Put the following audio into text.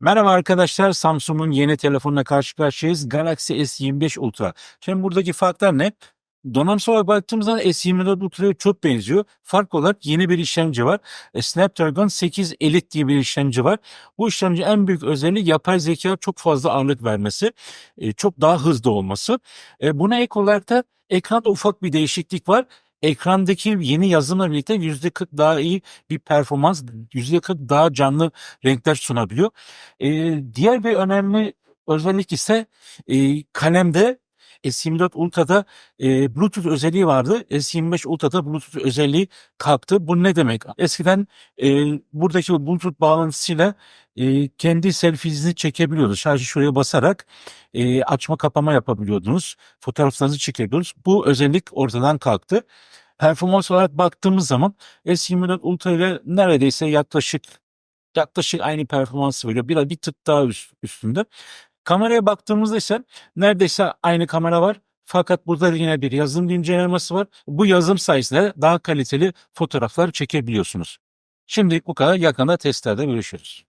Merhaba arkadaşlar, Samsung'un yeni telefonuna karşı karşıyayız. Galaxy S25 Ultra. Şimdi buradaki farklar ne? Donanımsal olarak baktığımızda S24 Ultra'ya çok benziyor. Fark olarak yeni bir işlemci var. E, Snapdragon 8 Elite diye bir işlemci var. Bu işlemci en büyük özelliği yapay zeka çok fazla ağırlık vermesi. e, çok daha hızlı olması. E, buna ek olarak da ekranda ufak bir değişiklik var. Ekrandaki yeni yazılımla birlikte %40 daha iyi bir performans, %40 daha canlı renkler sunabiliyor. Ee, diğer bir önemli özellik ise e, kalemde S24 Ultra'da e, Bluetooth özelliği vardı. S25 Ultra'da Bluetooth özelliği kalktı. Bu ne demek? Eskiden e, buradaki bu Bluetooth bağlantısıyla e, kendi selfienizi çekebiliyordunuz. Sadece şuraya basarak e, açma kapama yapabiliyordunuz. Fotoğraflarınızı çekebiliyordunuz. Bu özellik ortadan kalktı. Performans olarak baktığımız zaman S24 Ultra ile neredeyse yaklaşık yaklaşık aynı performansı veriyor. Bir, bir tık daha üst, üstünde. Kameraya baktığımızda ise neredeyse aynı kamera var. Fakat burada yine bir yazılım incelemesi var. Bu yazılım sayesinde daha kaliteli fotoğraflar çekebiliyorsunuz. Şimdi bu kadar yakında testlerde görüşürüz.